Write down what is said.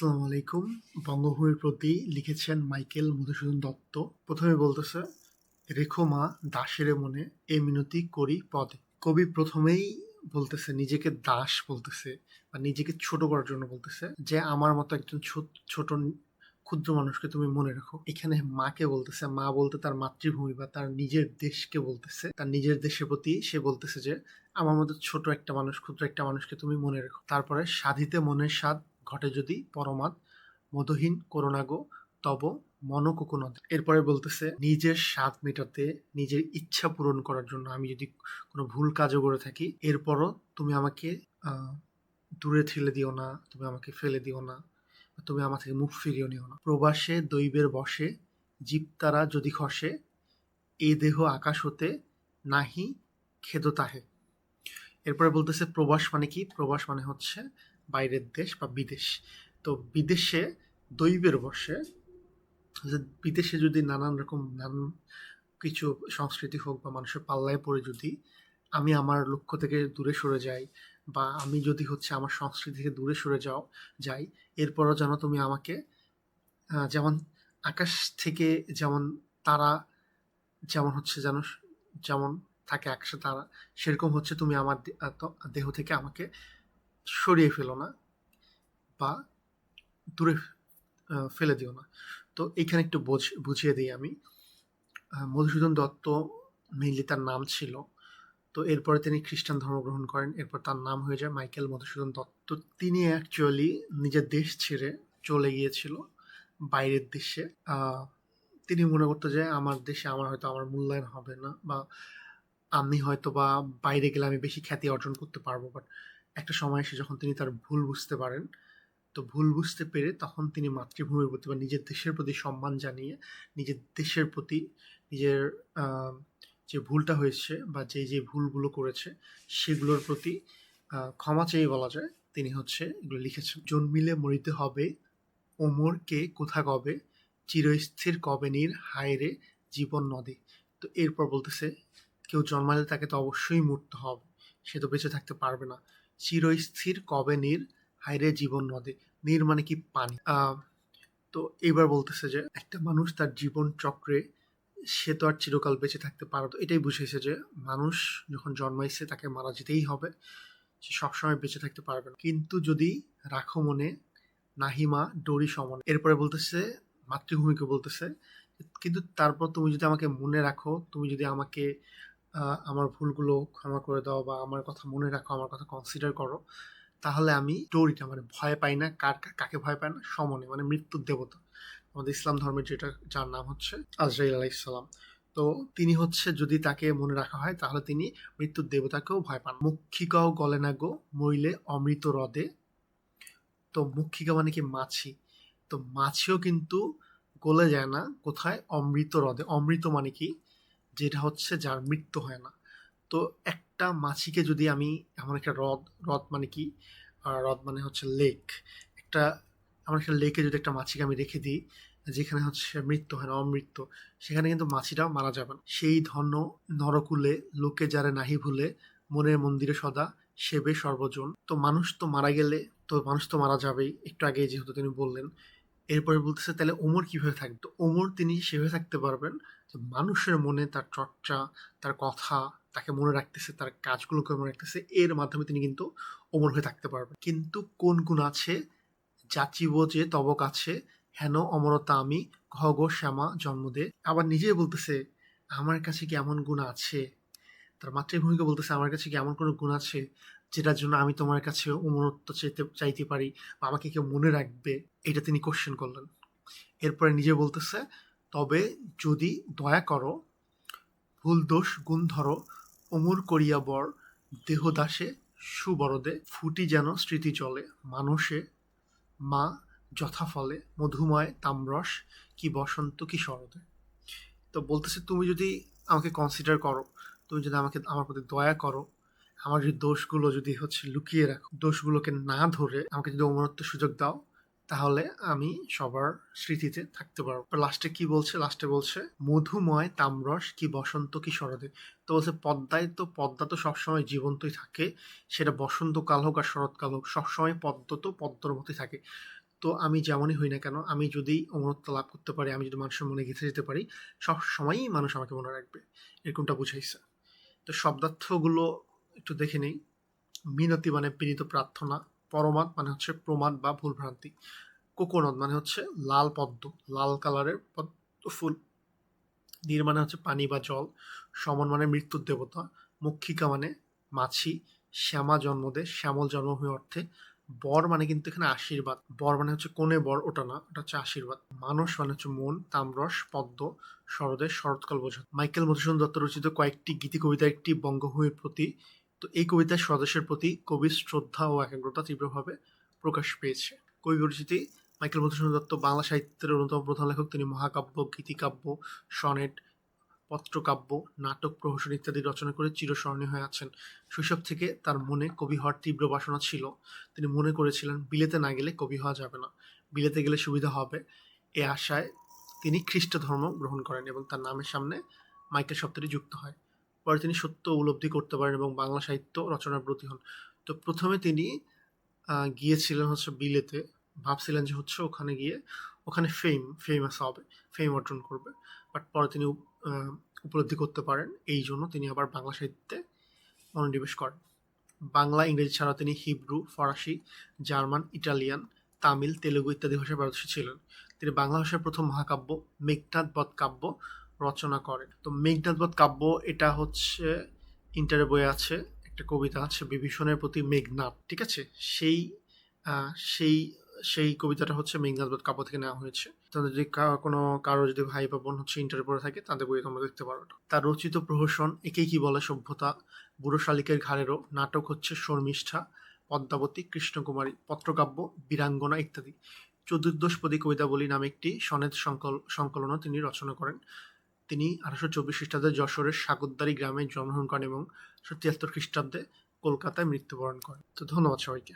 আসসালামু আলাইকুম। বঙ্গভূমির প্রতি লিখেছেন মাইকেল মধুসূদন দত্ত। প্রথমে বলতেছে, রেখো মা, দাসেরে মনে এ মিনতি করি পদে। কবি প্রথমেই বলতেছে, নিজেকে দাস বলতেছে বা নিজেকে ছোট করার জন্য বলতেছে যে, আমার মতো একজন ছোট, ক্ষুদ্র মানুষকে তুমি মনে রাখো। এখানে মাকে বলতেছে, মা বলতে তার মাতৃভূমি বা তার নিজের দেশকে বলতেছে। তার নিজের দেশের প্রতি সে বলতেছে যে, আমার মতো ছোট একটা মানুষ, ক্ষুদ্র একটা মানুষকে তুমি মনে রাখো তারপরে, সাধিতে মনের স্বাদ ঘটে যদি পরমাদ মদহীন করোনাগো তব মনকুকুনদ এরপরে বলতেছে, নিজের স্বাদ মেটাতে, নিজের ইচ্ছা পূরণ করার জন্য আমি যদি কোনো ভুল কাজও করে থাকি, এরপরও তুমি আমাকে দূরে ঠেলে দিও না, তুমি আমাকে ফেলে দিও না তুমি আমার থেকে মুখ ফিরিয়ে নিও না। প্রবাসে, দৈবের বসে, জীব তারা যদি খসে, এ দেহ আকাশ হতে নাহি খেদ তাহে। এরপরে বলতেছে, প্রবাস মানে কি? প্রবাস মানে হচ্ছে বাইরের দেশ বা বিদেশ। তো বিদেশে, দৈবের বসে বিদেশে যদি নানান রকম নানান কিছু সংস্কৃতি হোক বা মানুষের পাল্লায় পড়ে যদি, আমি আমার লক্ষ্য থেকে দূরে সরে যাই বা আমি যদি হচ্ছে আমার সংস্কৃতি থেকে দূরে সরে যাও, যাই, এরপরও যেন তুমি আমাকে যেমন আকাশ থেকে যেমন তারা, যেমন হচ্ছে যেন যেমন থাকে আকাশে তারা, সেরকম হচ্ছে তুমি আমার দেহ থেকে আমাকে সরিয়ে ফেলো না বা দূরে ফেলে দিও না। তো এখানে একটু বোঝ- বুঝিয়ে দিই আমি। মধুসূদন দত্ত মেইনলি তার নাম ছিল। তো এরপরে তিনি খ্রিস্টান ধর্ম গ্রহণ করেন, এরপর তার নাম হয়ে যায় মাইকেল মধুসূদন দত্ত। তিনি অ্যাকচুয়ালি নিজের দেশ ছেড়ে চলে গিয়েছিল, বাইরের দেশে। তিনি মনে করতো যে আমার দেশে আমার হয়তো আমার মূল্যায়ন হবে না বা আমি হয়তো বা বাইরে গেলে আমি বেশি খ্যাতি অর্জন করতে পারব বাট একটা সময় এসে যখন তিনি তার ভুল বুঝতে পারেন, তো ভুল বুঝতে পেরে তখন তিনি মাতৃভূমির প্রতি বা নিজের দেশের প্রতি সম্মান জানিয়ে, নিজের দেশের প্রতি নিজের যে ভুলটা হয়েছে বা যে যে ভুলগুলো করেছে, সেগুলোর প্রতি ক্ষমা চেয়ে বলা যায়, তিনি হচ্ছে এগুলো লিখেছেন। জন্মিলে মরিতে হবে, ওমর কে কোথা কবে, চিরস্থির কবে নীর হায়রে জীবন নদী। তো এরপর বলতেছে, কেউ জন্মালে তাকে তো অবশ্যই মরতে হবে, সে তো বেঁচে থাকতে পারবে না। চিরস্থির কবে নীর? হায়রে জীবন নদে। নীর মানে কি পানি? তো এবার বলতেছে যে, একটা মানুষ তার জীবন চক্রে, সে তো আর চিরকাল বেঁচে থাকতে পারে তো এটাই বুঝেছে যে, মানুষ যখন জন্মাইছে তাকে মারা যেতেই হবে। সে সবসময় বেঁচে থাকতে পারবে না। কিন্তু যদি রাখো মনে নাহিমা ডোরি সমান। এরপরে বলতেছে, মাতৃভূমিকে বলতেছে, কিন্তু তারপর তুমি যদি আমাকে মনে রাখো, তুমি যদি আমাকে আমার ভুলগুলো ক্ষমা করে দাও বা আমার কথা মনে রাখো, আমার কথা কনসিডার করো। তাহলে আমি ডোরিটা মানে ভয় পাই না, কার কাকে ভয় পাই না, সমনে মানে মৃত্যুর দেবতা। আমাদের ইসলাম ধর্মের যেটা, যার নাম হচ্ছে আজরাইল আলাইসালাম তো তিনি হচ্ছে যদি তাকে মনে রাখা হয়, তাহলে তিনি মৃত্যুর দেবতাকেও ভয় পান। মুক্ষিকাও গলে না গো, মইলে অমৃত হ্রদে তো মুক্ষিকা মানে কি মাছি? তো মাছিও কিন্তু গলে যায় না, কোথায়? অমৃত হ্রদে অমৃত মানে কি? যেটা হচ্ছে যার মৃত্যু হয় না। তো একটা মাছিকে যদি আমি, এমন একটা হ্রদ হ্রদ মানে কি? হ্রদ মানে হচ্ছে লেক একটা, এমন একটা লেকে যদি একটা মাছিকে আমি রেখে দিই, যেখানে হচ্ছে মৃত্যু হয় না, অমৃত্যু, সেখানে কিন্তু মাছিটাও মারা যাবে না। সেই ধন্য নরকুলে, লোকে যারা নাহি ভুলে, মনের মন্দিরে সদা সেবে সর্বজন। তো মানুষ তো মারা গেলে, তো মানুষ তো মারা যাবেই। একটু আগে যেহেতু তিনি বললেন, এরপরে বলতেছে, তাহলে ওমর কীভাবে থাকবে? তো ওমর তিনি সেভাবে থাকতে পারবেন। মানুষের মনে তার চর্চা, তার কথা, তাকে মনে রাখতেছে, তার কাজগুলোকে মনে রাখতেছে, এর মাধ্যমে তিনি কিন্তু ওমর হয়ে থাকতে পারবেন। কিন্তু কোন গুণ আছে? যাচিব যে তবক আছে, হেন অমরতা আমি, ঘ গো শ্যামা জন্ম দে। আবার নিজেই বলতেছে, আমার কাছে কি এমন গুণ আছে? তার মাতৃভূমিকে বলতেছে, আমার কাছে কি এমন কোনো গুণ আছে, যেটার জন্য আমি তোমার কাছে অমরত্ব চাইতে চাইতে পারি বা আমাকে কেউ মনে রাখবে? এটা তিনি কোশ্চেন করলেন। এরপরে নিজে বলতেছে তবে যদি দয়া করো, ভুল দোষ গুণ ধরো, অমর করিয়া বর, দেহদাসে সুবরদে ফুটি যেন স্মৃতি চলে, মানুষে মা যথাফলে, মধুময় তাম্রস কি বসন্ত কি শরদে। তো বলতেছে, তুমি যদি আমাকে কনসিডার করো, তুমি যদি আমাকে, আমার প্রতি দয়া করো, আমার যদি দোষগুলো যদি হচ্ছে লুকিয়ে রাখো, দোষগুলোকে না ধরে আমাকে যদি অমরত্ব সুযোগ দাও তাহলে আমি সবার স্মৃতিতে থাকতে পারব। লাস্টে কি বলছে? লাস্টে বলছে, মধুময় তাম্রস কি বসন্ত কি শরদে তো বলছে, পদ্মায় তো, পদ্মা তো সবসময় জীবন্তই থাকে। সেটা বসন্তকাল হোক আর শরৎকাল হোক, সবসময় পদ্ম তো পদ্মর মতোই থাকে। তো আমি যেমনই হই না কেন, আমি যদি অমরত্ব লাভ করতে পারি, আমি যদি মানুষের মনে গেঁথে যেতে পারি সব সময়ই মানুষ আমাকে মনে রাখবে। এরকমটা বুঝাইছে। তো শব্দার্থগুলো একটু দেখে নেই। মিনতি মানে বিনীত প্রার্থনা পরমাদ মানে হচ্ছে প্রমাদ বা ভুলভ্রান্তি। কোকোনদ মানে হচ্ছে লাল পদ্ম, লাল কালারের পদ্ম ফুল। নীর মানে হচ্ছে পানি বা জল। সমন মানে মৃত্যুর দেবতা। মক্ষিকা মানে মাছি। শ্যামা জন্মদে শ্যামল জন্মভূমি অর্থে বর মানে কিন্তু এখানে আশীর্বাদ। বর মানে হচ্ছে কোনে বর, ওটা না, ওটা হচ্ছে আশীর্বাদ। মানুষ মানে হচ্ছে মন, তামরস, পদ্ম শরদের শরৎকাল বোঝা মাইকেল মধুসূদন দত্ত রচিত কয়েকটি গীতি কবিতা একটি বঙ্গভূমির প্রতি তো এই কবিতায় স্বদেশের প্রতি কবির শ্রদ্ধা ও একাগ্রতা তীব্রভাবে প্রকাশ পেয়েছে। কবি পরিচিতি মাইকেল মধুসূদন দত্ত, বাংলা সাহিত্যের অন্যতম প্রধান লেখক, তিনি মহাকাব্য, গীতিকাব্য, সনেট, পত্রকাব্য, নাটক প্রহসন ইত্যাদি রচনা করে চিরস্মরণীয় হয়ে আছেন। শৈশব থেকে তার মনে কবি হওয়ার তীব্র বাসনা ছিল। তিনি মনে করেছিলেন, বিলেতে না গেলে কবি হওয়া যাবে না। বিলেতে গেলে সুবিধা হবে এ আশায় তিনি খ্রিস্ট ধর্ম গ্রহণ করেন এবং তার নামের সামনে মাইকেল শব্দটি যুক্ত হয়। পরে তিনি সত্য উপলব্ধি করতে পারেন এবং বাংলা সাহিত্য রচনার ব্রতী হন। তো প্রথমে তিনি গিয়েছিলেন হচ্ছে বিলেতে, ভাবছিলেন যে হচ্ছে ওখানে গিয়ে, ওখানে ফেম ফেমাস হবে ফেম অর্জন করবে। বাট পরে তিনি উপলব্ধি করতে পারেন। এই জন্য তিনি আবার বাংলা সাহিত্যে মনোনিবেশ করেন। বাংলা, ইংরেজি ছাড়াও তিনি হিব্রু, ফরাসি, জার্মান, ইটালিয়ান, তামিল, তেলুগু ইত্যাদি ভাষায় পারদর্শী ছিলেন। তিনি বাংলা ভাষার প্রথম মহাকাব্য মেঘনাথ বধ কাব্য রচনা করেন তো মেঘনাথ বধ কাব্য, এটা হচ্ছে ইন্টারে বইয়ে আছে, একটা কবিতা আছে, বিভীষণের প্রতি মেঘনাথ ঠিক আছে? সেই সেই সেই কবিতাটা হচ্ছে মেঘনাথ বধ কাব্য থেকে নেওয়া হয়েছে। তাদের যদি কোনো কারও যদি ভাই বা বোন হচ্ছে ইন্টারে পড়ে থাকে, তাদের বইয়ে তোমরা দেখতে পারো। তার রচিত প্রহসন, একেই কি বলে সভ্যতা? বুড়ো শালিকের ঘাড়েরও নাটক হচ্ছে শর্মিষ্ঠা, পদ্মাবতী, কৃষ্ণকুমারী, পত্রকাব্য, বীরাঙ্গনা ইত্যাদি। চতুর্দশপদী কবিতাবলী নামে একটি সনেদ সংকল, সংকলনও তিনি রচনা করেন। তিনি আঠারোশো চব্বিশ খ্রিস্টাব্দে যশোরের সাগরদারি গ্রামে জন্মগ্রহণ করেন এবং তিয়াত্তর খ্রিস্টাব্দে কলকাতায় মৃত্যুবরণ করেন। তো ধন্যবাদ সবাইকে।